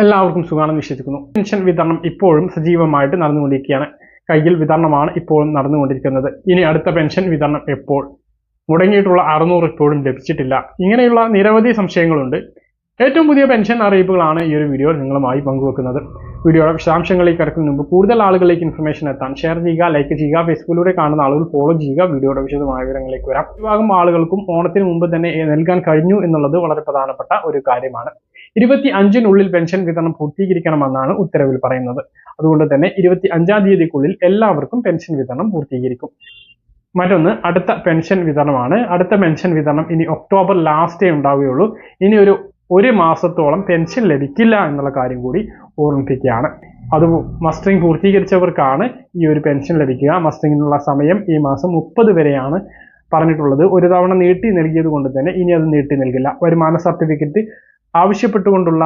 എല്ലാവർക്കും സുഖമാണെന്ന് വിശ്വസിക്കുന്നു. പെൻഷൻ വിതരണം ഇപ്പോഴും സജീവമായിട്ട് നടന്നുകൊണ്ടിരിക്കുകയാണ്. കയ്യിൽ വിതരണമാണ് ഇപ്പോഴും നടന്നുകൊണ്ടിരിക്കുന്നത്. ഇനി അടുത്ത പെൻഷൻ വിതരണം എപ്പോൾ? മുടങ്ങിയിട്ടുള്ള അറുന്നൂറ് ഇപ്പോഴും ലഭിച്ചിട്ടില്ല. ഇങ്ങനെയുള്ള നിരവധി സംശയങ്ങളുണ്ട്. ഏറ്റവും പുതിയ പെൻഷൻ അറിയിപ്പുകളാണ് ഈ ഒരു വീഡിയോ നിങ്ങളുമായി പങ്കുവെക്കുന്നത്. വീഡിയോയുടെ വിശദാംശങ്ങളിലേക്ക് കിടക്കുന്നതിന് മുമ്പ് കൂടുതൽ ആളുകളിലേക്ക് ഇൻഫർമേഷൻ എത്താൻ ഷെയർ ചെയ്യുക ലൈക്ക് ചെയ്യുക ഫേസ്ബുക്കിലൂടെ കാണുന്ന ആളുകൾ ഫോളോ ചെയ്യുക. വീഡിയോയുടെ വിശദമായ വിവരങ്ങളിലേക്ക് വരാം. വിഭാഗം ആളുകൾക്കും ഓണത്തിന് മുമ്പ് തന്നെ നൽകാൻ കഴിഞ്ഞു എന്നുള്ളത് വളരെ പ്രധാനപ്പെട്ട ഒരു കാര്യമാണ്. ഇരുപത്തി അഞ്ചിനുള്ളിൽ പെൻഷൻ വിതരണം പൂർത്തീകരിക്കണമെന്നാണ് ഉത്തരവിൽ പറയുന്നത്. അതുകൊണ്ട് തന്നെ ഇരുപത്തി അഞ്ചാം തീയതിക്കുള്ളിൽ എല്ലാവർക്കും പെൻഷൻ വിതരണം പൂർത്തീകരിക്കും. മറ്റൊന്ന് അടുത്ത പെൻഷൻ വിതരണമാണ്. അടുത്ത പെൻഷൻ വിതരണം ഇനി ഒക്ടോബർ ലാസ്റ്റേ ഉണ്ടാവുകയുള്ളൂ. ഇനി ഒരു ഒരു മാസത്തോളം പെൻഷൻ ലഭിക്കില്ല എന്നുള്ള കാര്യം കൂടി ഓർമ്മിപ്പിക്കുകയാണ്. അത് മസ്റ്ററിംഗ് പൂർത്തീകരിച്ചവർക്കാണ് ഈ ഒരു പെൻഷൻ ലഭിക്കുക. മസ്റ്ററിങ്ങിനുള്ള സമയം ഈ മാസം മുപ്പത് വരെയാണ് പറഞ്ഞിട്ടുള്ളത്. ഒരു തവണ നീട്ടി നൽകിയത് കൊണ്ട് തന്നെ ഇനി അത് നീട്ടി നൽകില്ല. വരുമാന സർട്ടിഫിക്കറ്റ് ആവശ്യപ്പെട്ടുകൊണ്ടുള്ള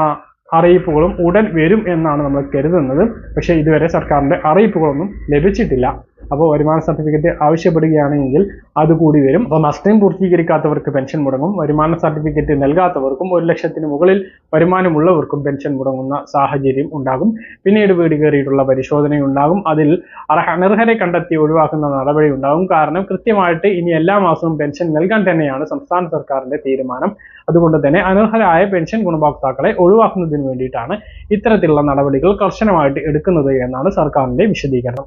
അറിയിപ്പുകളും ഉടൻ വരും എന്നാണ് നമ്മൾ കരുതുന്നത്. പക്ഷേ ഇതുവരെ സർക്കാരിന്റെ അറിയിപ്പുകളൊന്നും ലഭിച്ചിട്ടില്ല. അപ്പോൾ വരുമാന സർട്ടിഫിക്കറ്റ് ആവശ്യപ്പെടുകയാണെങ്കിൽ അത് കൂടി വരും. അപ്പോൾ നഷ്ടം പൂർത്തീകരിക്കാത്തവർക്ക് പെൻഷൻ മുടങ്ങും. വരുമാന സർട്ടിഫിക്കറ്റ് നൽകാത്തവർക്കും ഒരു ലക്ഷത്തിന് മുകളിൽ വരുമാനമുള്ളവർക്കും പെൻഷൻ മുടങ്ങുന്ന സാഹചര്യം ഉണ്ടാകും. പിന്നീട് വീട് കയറിയിട്ടുള്ള പരിശോധന ഉണ്ടാകും. അതിൽ അനർഹരെ കണ്ടെത്തി ഒഴിവാക്കുന്ന നടപടി ഉണ്ടാകും. കാരണം കൃത്യമായിട്ട് ഇനി എല്ലാ മാസവും പെൻഷൻ നൽകാൻ തന്നെയാണ് സംസ്ഥാന സർക്കാരിന്റെ തീരുമാനം. അതുകൊണ്ട് തന്നെ അനർഹരായ പെൻഷൻ ഗുണഭോക്താക്കളെ ഒഴിവാക്കുന്നതിന് വേണ്ടിയിട്ടാണ് ഇത്തരത്തിലുള്ള നടപടികൾ കർശനമായിട്ട് എടുക്കുന്നത് എന്നാണ് സർക്കാരിന്റെ വിശദീകരണം.